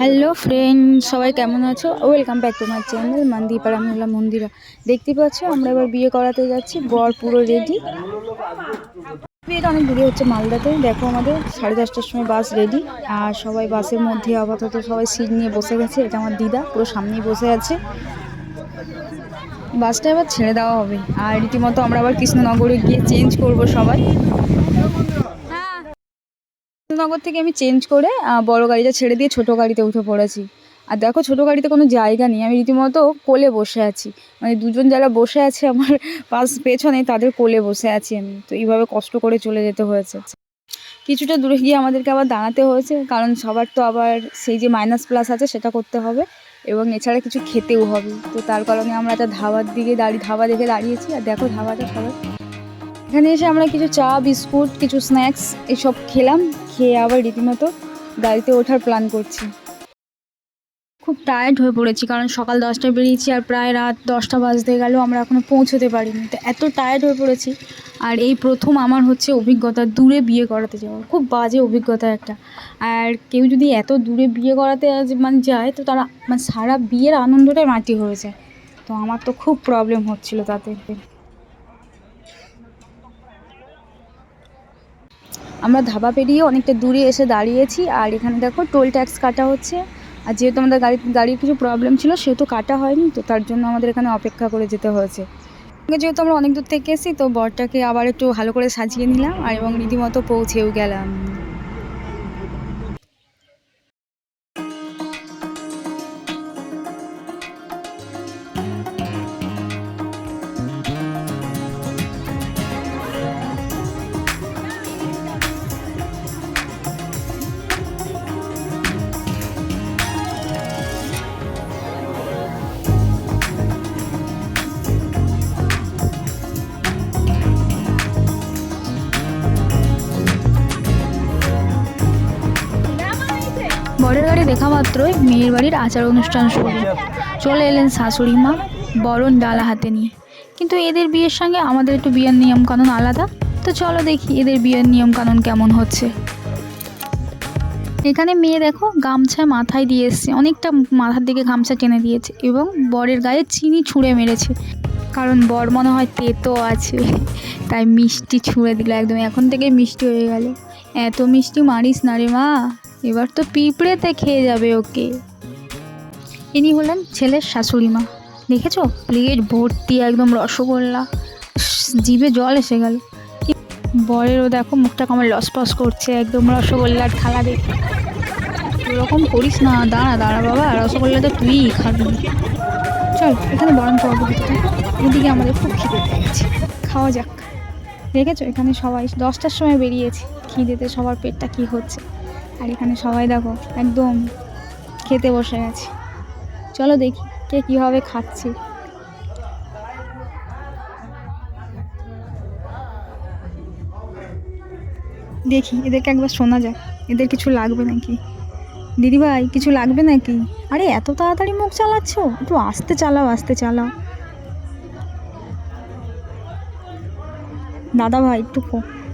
Hello friend সবাই কেমন আছো? Welcome back to my channel Mandipara আমি হলাম মন্দিরা। দেখতে পাচ্ছ, আমরা এবার বিয়ে করাতে যাচ্ছি বর পুরো রেডি বিয়েটা অনেক দূরে হচ্ছে মালদাতে। দেখো আমাদের সাড়ে দশটার সময় বাস রেডি আর সবাই বাসের মধ্যে আপাতত সবাই সিট নিয়ে বসে গেছে। এটা আমার দিদা, পুরো সামনেই বসে আছে। বাসটা এবার ছেড়ে দেওয়া হবে। আর রীতিমতো আমরা আবার কৃষ্ণনগরে গিয়ে চেঞ্জ করব সবাই। কৃষ্ণনগর থেকে আমি চেঞ্জ করে বড় গাড়িটা ছেড়ে দিয়ে ছোট গাড়িতে উঠে পড়েছি। আর দেখো ছোট গাড়িতে কোনো জায়গা নেই, আমি রীতিমতো কোলে বসে আছি। মানে দুজন যারা বসে আছে আমার পাশ পেছনে, তাদের কোলে বসে আছি আমি। তো এইভাবে কষ্ট করে চলে যেতে হয়েছে। কিছুটা দূরে গিয়ে আমাদেরকে আবার দাঁড়াতে হয়েছে, কারণ সবার তো আবার সেই যে মাইনাস প্লাস আছে সেটা করতে হবে এবং এছাড়া কিছু খেতেও হবে। তো তার কারণে আমরা একটা ধাবার দিকে দাঁড়িয়ে, ধাবা দেখে দাঁড়িয়েছি। আর দেখো ধাবাটা সবাই এখানে এসে আমরা কিছু চা, বিস্কুট, কিছু স্ন্যাক্স এসব খেলাম, খেয়ে আবার রীতিমতো গাড়িতে ওঠার প্ল্যান করছি। খুব টায়ার্ড হয়ে পড়েছি কারণ সকাল দশটায় বেরিয়েছি আর প্রায় রাত দশটা বাজতে গেল, আমরা এখনও পৌঁছতে পারিনি। তো এত টায়ার্ড হয়ে পড়েছি আর এই প্রথম আমার হচ্ছে অভিজ্ঞতা দূরে বিয়ে করাতে যাওয়া। খুব বাজে অভিজ্ঞতা একটা। আর কেউ যদি এত দূরে বিয়ে করাতে মানে যায়, তো তারা মানে সারা বিয়ের আনন্দটাই মাটি হয়ে যায়। তো আমার তো খুব প্রবলেম হচ্ছিল তাতে। আমরা ধাবা পেরিয়ে অনেকটা দূরে এসে দাঁড়িয়েছি, আর এখানে দেখো টোল ট্যাক্স কাটা হচ্ছে। আর যেহেতু আমাদের গাড়ি, গাড়ির কিছু প্রবলেম ছিল, সেহেতু কাটা হয়নি, তো তার জন্য আমাদের এখানে অপেক্ষা করে যেতে হয়েছে। যেহেতু আমরা অনেক দূর থেকে এসেছি, তো বরটাকে আবার একটু ভালো করে সাজিয়ে নিলাম, আর এবং রীতিমতো পৌঁছেও গেলাম। গাড়ি দেখা মাত্রই মেয়ের বাড়ির আচার অনুষ্ঠান শুরু। চলে এলেন শাশুড়ি মা, বরণ ডালা হাতে নিয়ে। কিন্তু এদের বিয়ের সঙ্গে আমাদের একটু বিয়ের নিয়ম কানুন আলাদা। তো চলো দেখি এদের বিয়ের নিয়ম কানুন কেমন হচ্ছে। এখানে মেয়ে দেখো গামছা মাথায় দিয়ে এসছে। অনেকটা মাথার দিকে গামছা টেনে দিয়েছে এবং বরের গায়ে চিনি ছুঁড়ে মেরেছে। কারণ বর মনে হয় তেতো আছে, তাই মিষ্টি ছুঁড়ে দিল একদম। এখন থেকে মিষ্টি হয়ে গেল। এত মিষ্টি মারিস না রে মা। এবার তো পিঁপড়েতে খেয়ে যাবে ওকে। ইনি হলেন ছেলের শাশুড়ি মা। দেখেছ? প্লেট ভর্তি একদম রসগোল্লা। জিভে জল এসে গেল। বরেরও দেখো মুখটা কেমন লসপস করছে, একদম রসগোল্লার থালা দেখে। ওরকম করিস না, দাঁড়া দাঁড়া বাবা, রসগোল্লা তো তুই খাবি। চল, এখানে বরণ করব এদিকে আমাদের খুব খিদে পেয়ে গেছে খাওয়া যাক। দেখেছ? এখানে সবাই দশটার সময় বেরিয়েছে। খিদেতে সবার পেটটা কি হচ্ছে? আর এখানে সবাই দেখো, একদম খেতে বসে গেছে। চলো দেখি কে কীভাবে খাচ্ছে। দেখি, এদেরকে একবার শোনা যাক, এদের কিছু লাগবে নাকি? দিদিভাই, কিছু লাগবে নাকি? আরে, এত তাড়াতাড়ি মুখ চালাচ্ছ? একটু আস্তে চালাও আস্তে চালাও। দাদা ভাই একটু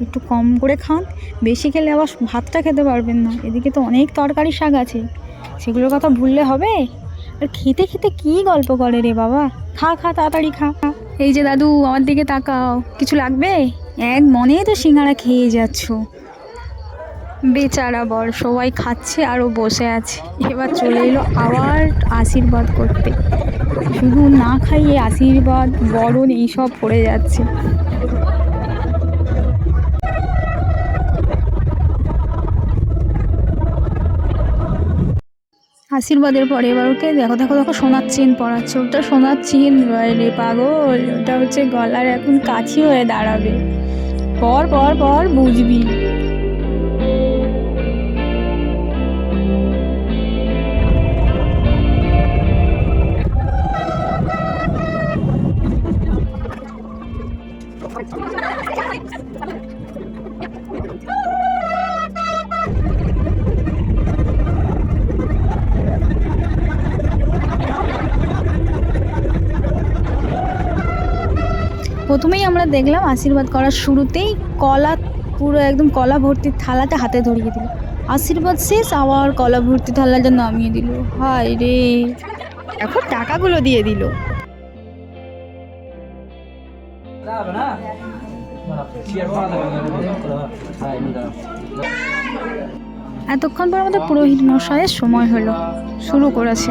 একটু কম করে খান। বেশি খেলে আবার ভাতটা খেতে পারবেন না। এদিকে তো অনেক তরকারি শাক আছে। সেগুলোর কথা ভুললে হবে? আর খেতে খেতে কী গল্প করে রে বাবা? খা খা, তাড়াতাড়ি খা। এই যে দাদু, আমার দিকে তাকাও। কিছু লাগবে? এক মনেই তো সিঙ্গারা খেয়ে যাচ্ছ। বেচারা বর, সবাই খাচ্ছে আরও বসে আছে। এবার চলে এলো আবার আশীর্বাদ করতে। শুধু না খাইয়ে আশীর্বাদ, বরণ এইসব পড়ে যাচ্ছে। আশীর্বাদের পরে এবার ওকে দেখো দেখো দেখো, সোনার চেন ওটা সোনার চেন রে পাগল। ওটা হচ্ছে গলার এখন কাছি হয়ে দাঁড়াবে। পর পর পর, বুঝবি। প্রথমেই আমরা দেখলাম আশীর্বাদ করার শুরুতেই কলা পুরো একদম কলা ভর্তি থালাটা হাতে ধরিয়ে দিল। আশীর্বাদ শেষ, আবার কলা ভর্তি থালাটা নামিয়ে দিল। হায় রে। এখন টাকাগুলো দিয়ে দিল। এতক্ষণ পর আমাদের পুরোহিত মশাইয়ের সময় হলো। শুরু করেছে।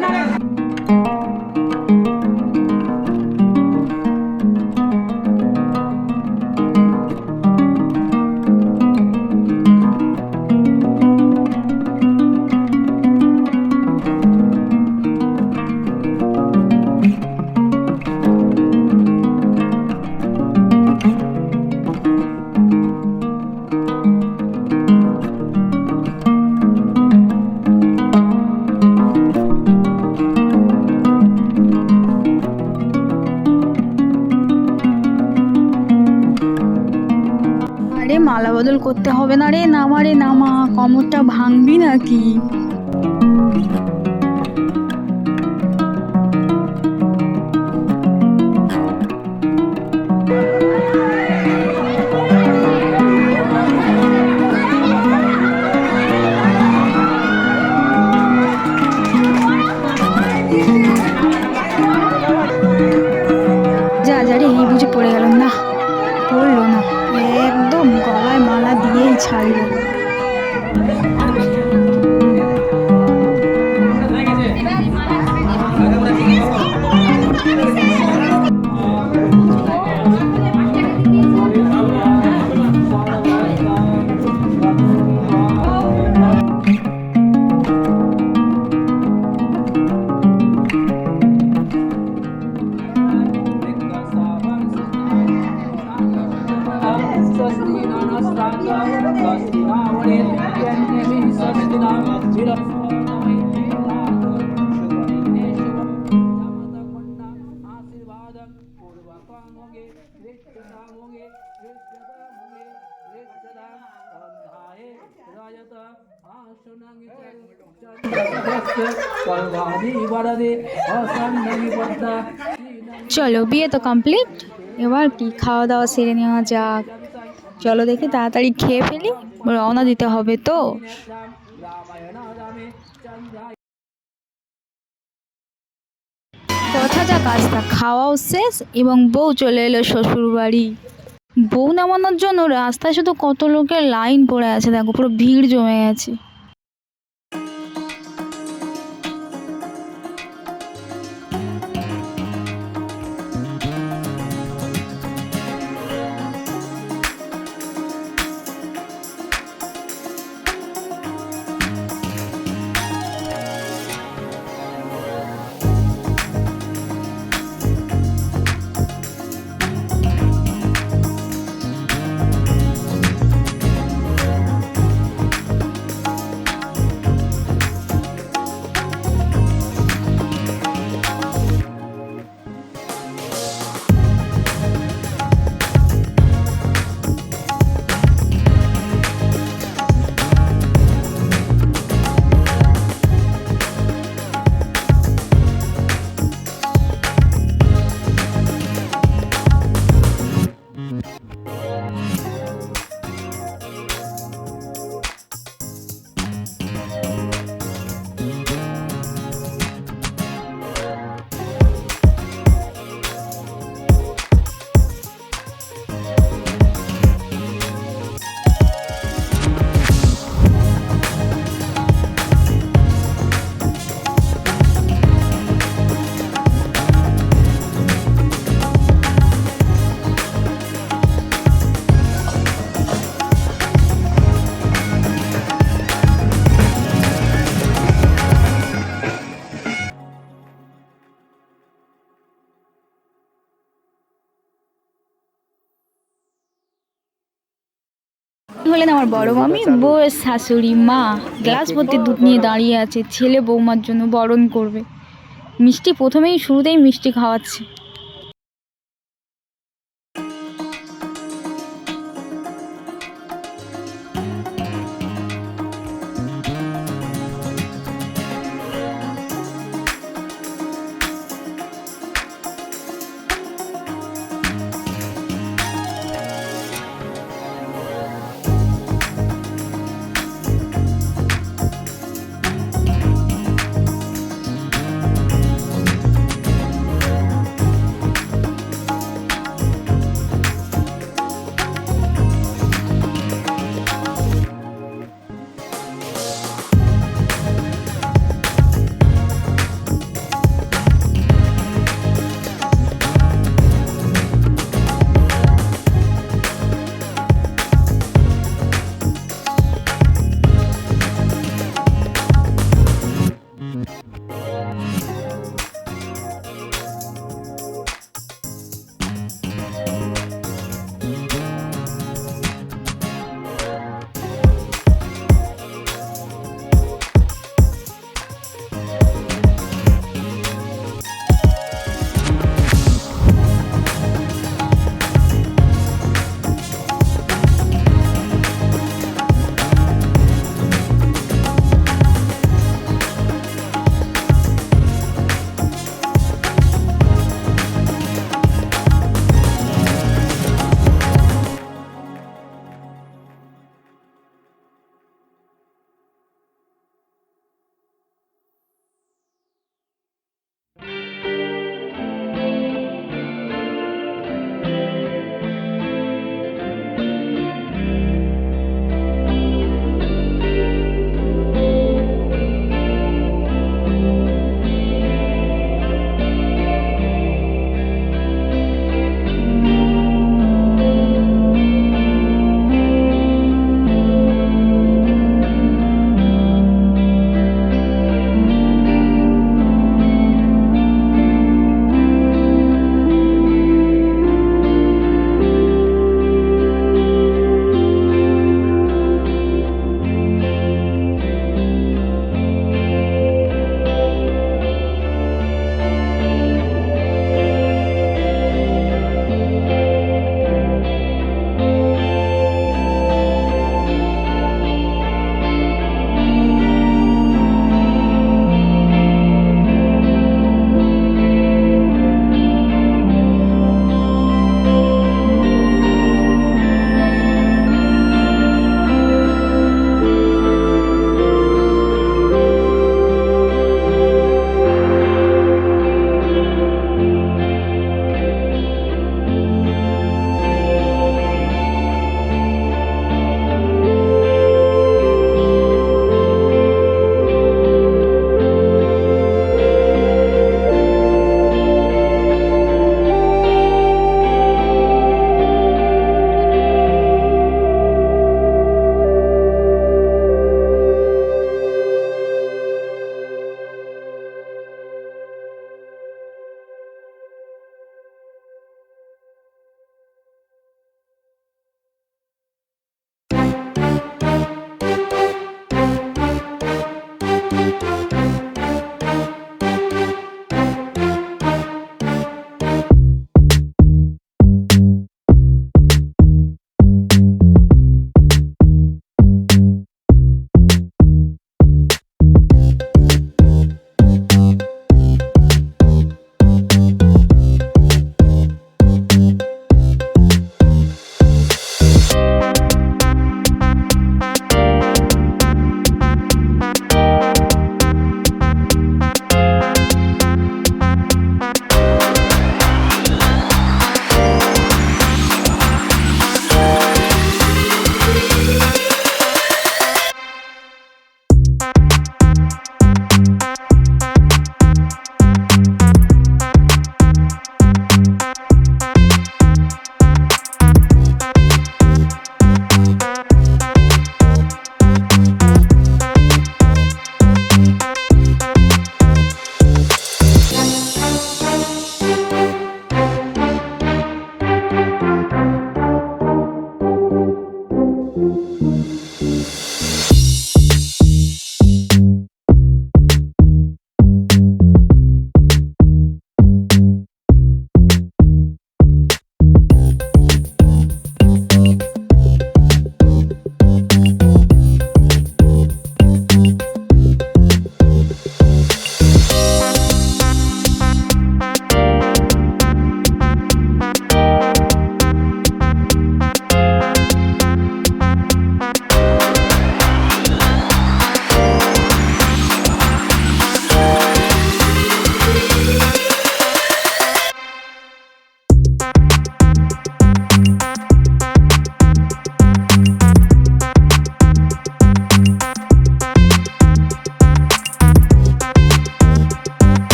করতে হবে না রে নামা রে নামা কমরটা ভাঙবি নাকি? চলো বিয়ে তো কমপ্লিট এবার কি খাওয়া দাওয়া সেরে নেওয়া যাক। চলো দেখি তাড়াতাড়ি খেয়ে ফেলি। রওনা দিতে হবে তো। কথা যা কাজটা খাওয়াও শেষ এবং বউ চলে এলো শ্বশুর বাড়ি বউ নামানোর জন্য রাস্তায় শুধু কত লোকের লাইন পড়ে আছে দেখো পুরো ভিড় জমে গেছে। হলেন আমার বড় মামি বউয়ের শাশুড়ি মা গ্লাস ভর্তি দুধ নিয়ে দাঁড়িয়ে আছে ছেলে বৌমার জন্য বরণ করবে। মিষ্টি প্রথমেই শুরুতেই মিষ্টি খাওয়াচ্ছে।